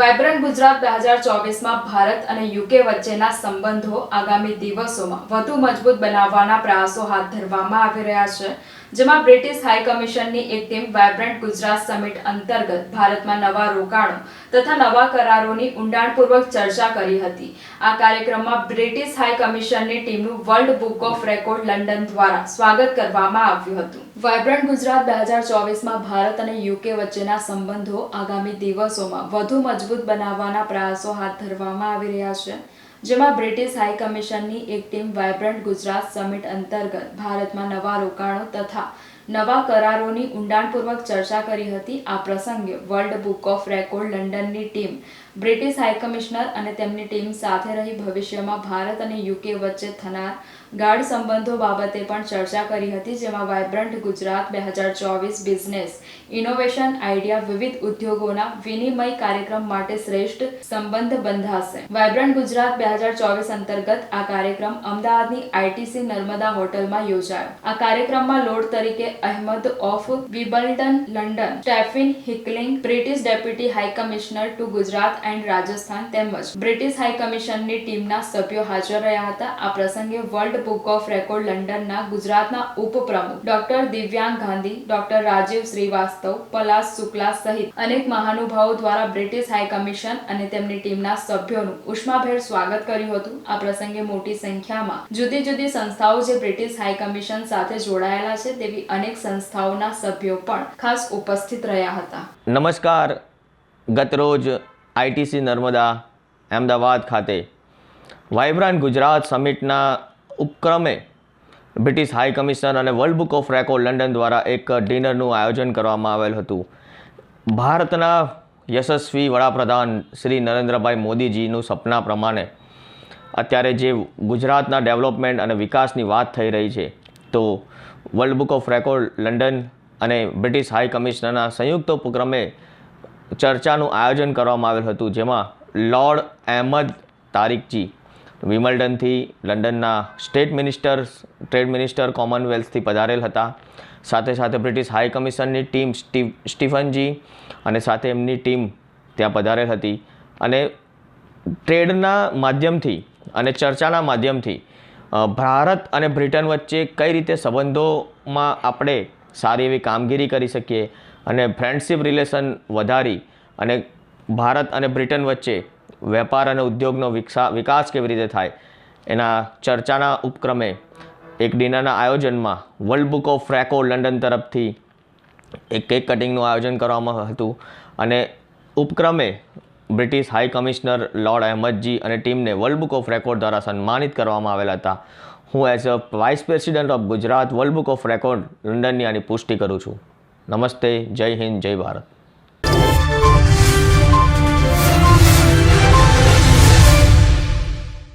Vibrant Gujarat બે હજાર ચોવીસમાં ભારત અને યુકે વચ્ચેના સંબંધો આગામી દિવસોમાં વધુ મજબૂત બનાવવાના પ્રયાસો હાથ ધરવામાં આવી રહ્યા છે. જેમાં બ્રિટિશ હાઈ કમિશનની એક ટીમ વાયબ્રન્ટ ગુજરાત સમિટ અંતર્ગત ભારતમાં નવા રોકાણો તથા નવા કરારોની ઊંડાણપૂર્વક ચર્ચા કરી હતી. આ કાર્યક્રમમાં બ્રિટિશ હાઈ કમિશનની ટીમનું world book of record London દ્વારા સ્વાગત કરવામાં આવ્યું હતું. વાયબ્રન્ટ ગુજરાત બે હજાર ચોવીસમાં ભારત અને યુકે વચ્ચેના સંબંધો આગામી દિવસોમાં વધુ મજબૂત બનાવવાના પ્રયાસો હાથ ધરવામાં આવી રહ્યા છે. જેમાં બ્રિટિશ હાઈ કમિશનની એક ટીમ વાયબ્રન્ટ ગુજરાત સમિટ અંતર્ગત ભારતમાં નવા રોકાણો તથા નવા કરારોની ઊંડાણપૂર્વક ચર્ચા કરી હતી. આ પ્રસંગે વર્લ્ડ બુક ઓફ રેકોર્ડ લંડનની ટીમ બ્રિટિશ હાઈકમિશનર અને તેમની ટીમ સાથે રહી ભવિષ્યમાં ભારત અને યુકે વચ્ચે થનાર ગાઢ સંબંધો બાબતે પણ ચર્ચા કરી હતી, જેમાં વાયબ્રન્ટ ગુજરાત બે હજાર ચોવીસ બિઝનેસ, ઇનોવેશન આઈડિયા, વિવિધ ઉદ્યોગોના વિનિમય કાર્યક્રમ માટે શ્રેષ્ઠ સંબંધ બંધાશે. વાયબ્રન્ટ ગુજરાત બે હજાર ચોવીસ અંતર્ગત આ કાર્યક્રમ અમદાવાદની આઈટીસી નર્મદા હોટલમાં યોજાયો. આ કાર્યક્રમમાં લોર્ડ તરીકે Ahmed of Wimbledon London, Stephen Hickling, British deputy high commissioner to Gujarat and Rajasthan તેમજ બ્રિટિશ હાઈ કમિશનની ટીમના સભ્યો હાજર રહ્યા હતા. આ પ્રસંગે વર્લ્ડ બુક ઓફ રેકોર્ડ લંડનના ગુજરાતના ઉપપ્રમુખ ડોક્ટર દિવ્યાંગ ગાંધી, ડોક્ટર રાજીવ શ્રીવાસ્તવ પલાશ શુક્લા સહિત અનેક મહાનુભાવો દ્વારા બ્રિટિશ હાઈ કમિશન અને તેમની ટીમના સભ્યોનું ઉષ્માભેર સ્વાગત કર્યું હતું. આ પ્રસંગે મોટી સંખ્યામાં જુદી જુદી સંસ્થાઓ જે બ્રિટિશ હાઈ કમિશન સાથે જોડાયેલા છે તેવી અનેક સંસ્થાઓના સભ્યો પણ ખાસ ઉપસ્થિત રહ્યા હતા. નમસ્કાર. ગતરોજ આઈટીસી નર્મદા અમદાવાદ ખાતે. વાઇબ્રન્ટ ગુજરાત સમિટના ઉપક્રમે બ્રિટિશ હાઈ કમિશનર અને world book of record London દ્વારા એક ડિનરનું આયોજન કરવામાં આવેલ હતું. ભારતના યશસ્વી વડાપ્રધાન શ્રી નરેન્દ્રભાઈ મોદીજીનું સપના પ્રમાણે અત્યારે જે ગુજરાતના ડેવલપમેન્ટ અને વિકાસની વાત થઈ રહી છે, તો World Book of Record London અને બ્રિટિશ હાઈ કમિશનરના સંયુક્ત ઉપક્રમે ચર્ચાનું આયોજન કરવામાં આવેલ હતું, જેમાં લોર્ડ અહેમદ તારીકજી વિમલ્ડનથી લંડનના સ્ટેટ મિનિસ્ટર ટ્રેડ મિનિસ્ટર કોમનવેલ્થથી પધારેલ હતા. સાથે સાથે બ્રિટિશ હાઈ કમિશનની ટીમ સ્ટી સ્ટીફનજી અને સાથે એમની ટીમ ત્યાં પધારેલ હતી. અને ટ્રેડના માધ્યમથી અને ચર્ચાના માધ્યમથી ભારત અને બ્રિટન વચ્ચે કઈ રીતે સંબંધોમાં આપણે સારી એવી કામગીરી કરી શકીએ અને ફ્રેન્ડશિપ રિલેશન વધારી અને ભારત અને બ્રિટન વચ્ચે વેપાર અને ઉદ્યોગનો વિકસા, વિકાસ કેવી રીતે થાય એના ચર્ચાના ઉપક્રમે એક ડિનરના આયોજનમાં વર્લ્ડ બુક ઓફ ફ્રેકો લંડન તરફથી એક કેક કટિંગનું આયોજન કરવામાં હતું અને ઉપક્રમે બ્રિટિશ હાઈ કમિશનર લોર્ડ અહેમદજી અને ટીમને વર્લ્ડ બુક ઓફ રેકોર્ડ દ્વારા સન્માનિત કરવામાં આવેલા હતા. હું as a vice president of Gujarat world book of record, લંડનની આની પુષ્ટિ કરું છું. નમસ્તે, જય હિન્દ, જય ભારત.